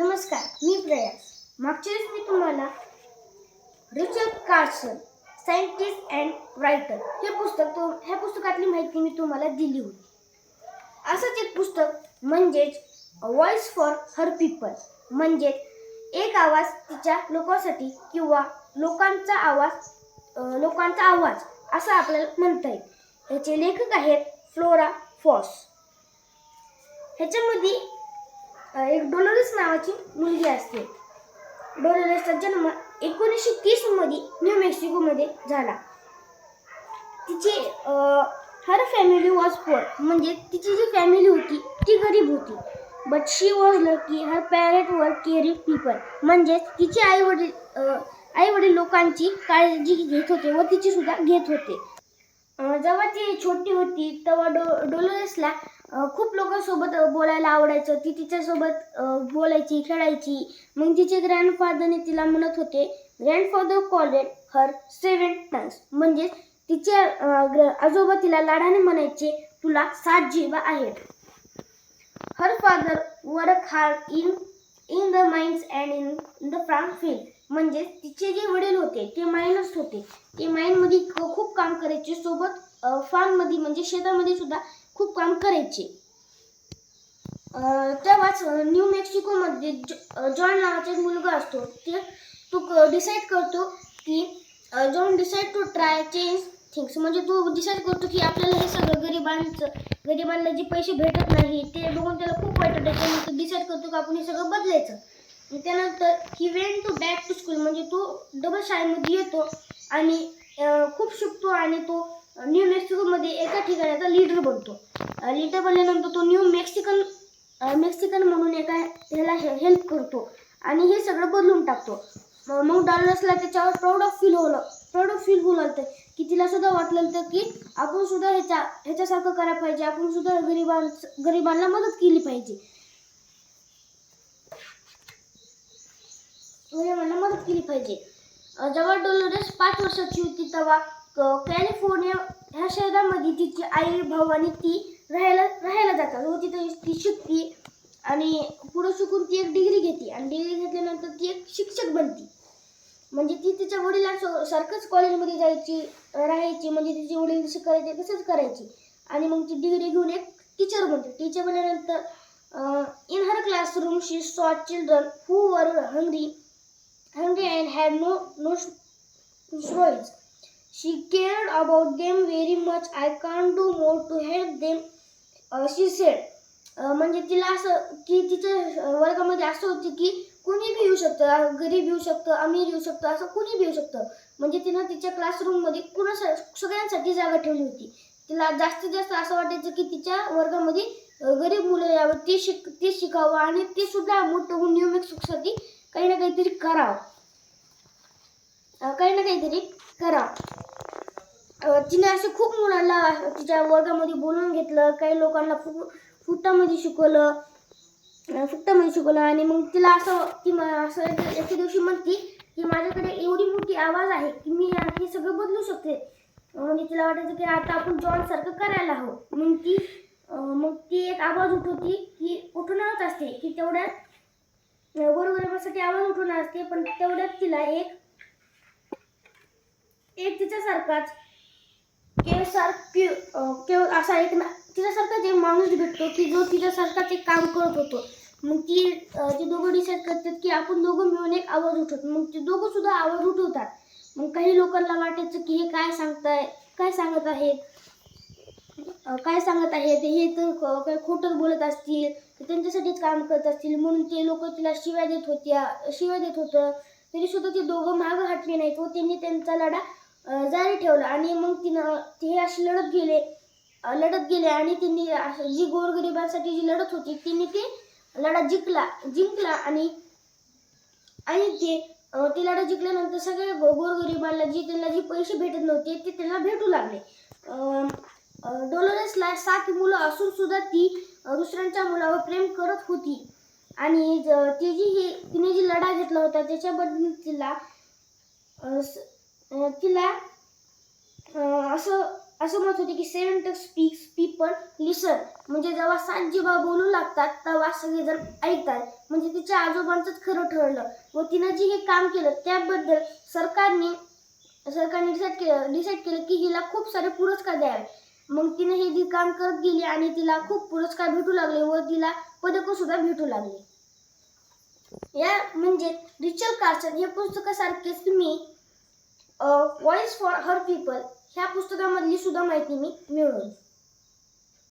नमस्कार मी प्रयास. मागच्या वेळेस मी तुम्हाला Richard Carson scientist and writer हे पुस्तक तो ह्या पुस्तकातली माहिती मी तुम्हाला दिली होती. असंच एक पुस्तक म्हणजेच व्हॉइस फॉर हर पीपल म्हणजेच एक आवाज तिच्या लोकांसाठी किंवा लोकांचा आवाज लोकांचा आवाज असं आपल्याला म्हणता येईल. ह्याचे लेखक आहेत फ्लोरा फॉस. ह्याच्यामध्ये एक डोलोरेस नावाची मुलगी असते. डोलोरेसचा जन्म एकोणीसशे तीसमध्ये न्यू मेक्सिकोमध्ये झाला. तिची हर फॅमिली वॉज पोअर म्हणजे तिची जी फॅमिली होती ती गरीब होती. But she was lucky her parent were caring people म्हणजेच तिचे आई वडील आई वडील लोकांची काळजी घेत होते व तिची सुद्धा घेत होते. जेव्हा ती छोटी होती तेव्हा डो डोलोरेसला खूप लोकांसोबत बोलायला आवडायचं. ती तिच्यासोबत बोलायची खेळायची. मग तिचे ग्रँडफादरने तिला म्हणत होते ग्रँडफादर कॉलेड हर सेवन टन्स म्हणजेच तिचे आजोबा तिला लाडाने म्हणायचे तुला सात जीवा आहेत. Her father work hard in in the mines and in the farm field म्हणजे तिचे जे वडील होते ते माइनच होते. ते माइनमध्ये खूप काम करायचे. सोबत फार्ममध्ये म्हणजे शेतामध्ये सुद्धा खूप काम करायचे. तेव्हाच न्यू मेक्सिकोमध्ये जॉन नावाचा एक मुलगा असतो. ते तो डिसाईड करतो की John decide to try change things म्हणजे तो डिसाईड करतो की आपल्याला हे सगळं गरिबांचं गरिबांना जे पैसे भेटत नाही ते बघून त्याला खूप वाईट आहे मग तो डिसाईड करतो की आपण हे सगळं बदलायचं. त्यानंतर ही went to back to school म्हणजे तो डबल शाळेमध्ये येतो आणि खूप शिकतो आणि तो न्यू मेक्सिकोमध्ये एका ठिकाणाचा लीडर बनतो. लीडर बनल्यानंतर तो न्यू मेक्सिकन मेक्सिकन म्हणून एका ह्याला हे हेल्प करतो. आणि हे सगळं बदलून टाकतो. मग डॉलर्सला त्याच्यावर प्राऊड ऑफ फील होलं. प्राऊड ऑफ फील होलं होतं की तिला सुद्धा वाटलं होतं की आपण सुद्धा ह्याच्या ह्याच्यासारखं करायला पाहिजे. आपण सुद्धा गरिबां गरिबांना मदत केली पाहिजे. गरिबांना मदत केली पाहिजे. जवळ जेव्हा पाच वर्षाची होती तेव्हा कॅलिफोर्निया ह्या शहरामध्ये तिची आई भाऊ आणि ती राहायला राहायला जातात. व तिथे ती शिकते आणि पुढे शिकून ती एक डिग्री घेते. आणि डिग्री घेतल्यानंतर ती एक शिक्षक बनते. म्हणजे ती तिच्या वडिलांसो सारखंच कॉलेजमध्ये जायची राहायची. म्हणजे तिचे वडील जसं करायचे तसंच करायची. आणि मग ती डिग्री घेऊन एक टीचर बनते. टीचर बनल्यानंतर in her classroom she saw children who were hungry hungry and had no no choice. She cared about them very much. I can't do more to help them, uh, she said. Uh, म्हणजे तिला असं की तिच्या uh, वर्गामध्ये असं होतं की कोणी बी येऊ शकतं गरीब येऊ शकतं अमीर येऊ शकतं असं कोणी बी येऊ शकतं म्हणजे तिनं तिच्या क्लासरूममध्ये कुणा सगळ्यांसाठी जागा ठेवली होती तिला जास्तीत जास्त असं वाटायचं की तिच्या वर्गामध्ये uh, गरीब मुलं यावं ते शिक ते शिकावं आणि ते सुद्धा मोठं होऊन नियमित सुखसाठी काही ना काहीतरी करावं काही ना काहीतरी करा. तिने असे खूप मुलांना तिच्या वर्गामध्ये बोलून घेतलं काही लोकांना फु फुटामध्ये शिकवलं अं, फुटामध्ये शिकवलं आणि मग तिला असं ती म- असं एक- एके दिवशी म्हणती की माझ्याकडे एवढी मोठी आवाज आहे की मी हे सगळं बदलू शकते. म्हणजे तिला वाटायचं की आता आपण जॉन सारखं करायला हवं. मग ती मग ती एक आवाज उठवती की उठवणारच असते की तेवढ्यात गोरगरिबासाठी आवाज उठवणार असते पण तेवढ्यात तिला एक एक तिच्यासारखाच केसार केव असा एक ना तिच्यासारखाच एक माणूस भेटतो की जो तिच्यासारखाच एक काम करत होतो. मग ती ते दोघं डिसाईड करतात की आपण दोघं मिळून एक आवाज उठवतो. मग ते दोघं सुद्धा आवाज उठवतात. मग काही लोकांना वाटायचं की हे काय सांगताय काय सांगत आहेत? काय सांगत आहेत? हे तर काही खोटं बोलत असतील ते त्यांच्यासाठीच काम करत असतील. म्हणून ते लोक तिला शिव्या देत होत्या शिव्या देत होतं. तरी सुद्धा ते दोघं मागं हटले नाहीत. व त्यांनी त्यांचा लढा जारी ठेवलं आणि मग तिनं ते असे लढत गेले. लढत गेले आणि त्यांनी जी गोरगरिबांसाठी जी लढत होती त्यांनी ते लढा जिंकला जिंकला आणि आणि ते ती ते लढा जिंकल्यानंतर सगळ्या गोरगरिबांना जी त्यांना जी पैसे भेटत नव्हते ते त्यांना भेटू लागले. डोलोरेसला सात मुलं असून सुद्धा ती दुसऱ्यांच्या मुलावर प्रेम करत होती. आणि ज- ती जी ही तिने जी लढा घेतला होता त्याच्याबद्दल तिला स- तिला असं असं मत होते की सेवन टक स्पीक्स पीपल लिसन म्हणजे जेव्हा सातजीबा बोलू लागतात तेव्हा सगळेजण ऐकतात. म्हणजे तिच्या आजोबांचंच खरं ठरलं. व तिनं जे हे काम केलं त्याबद्दल सरकारने सरकारने डिसाईड केलं डिसाईड केलं की हिला खूप सारे पुरस्कार द्यावे. मग तिने हे काम करत गेली आणि तिला खूप पुरस्कार भेटू लागले व तिला पदकं सुद्धा भेटू लागले. या म्हणजे रिचल कार्सन हे पुस्तकासारखेच मी वॉइस फॉर हर पीपल ह्या पुस्तकामधली सुद्धा माहिती मी मिळवली.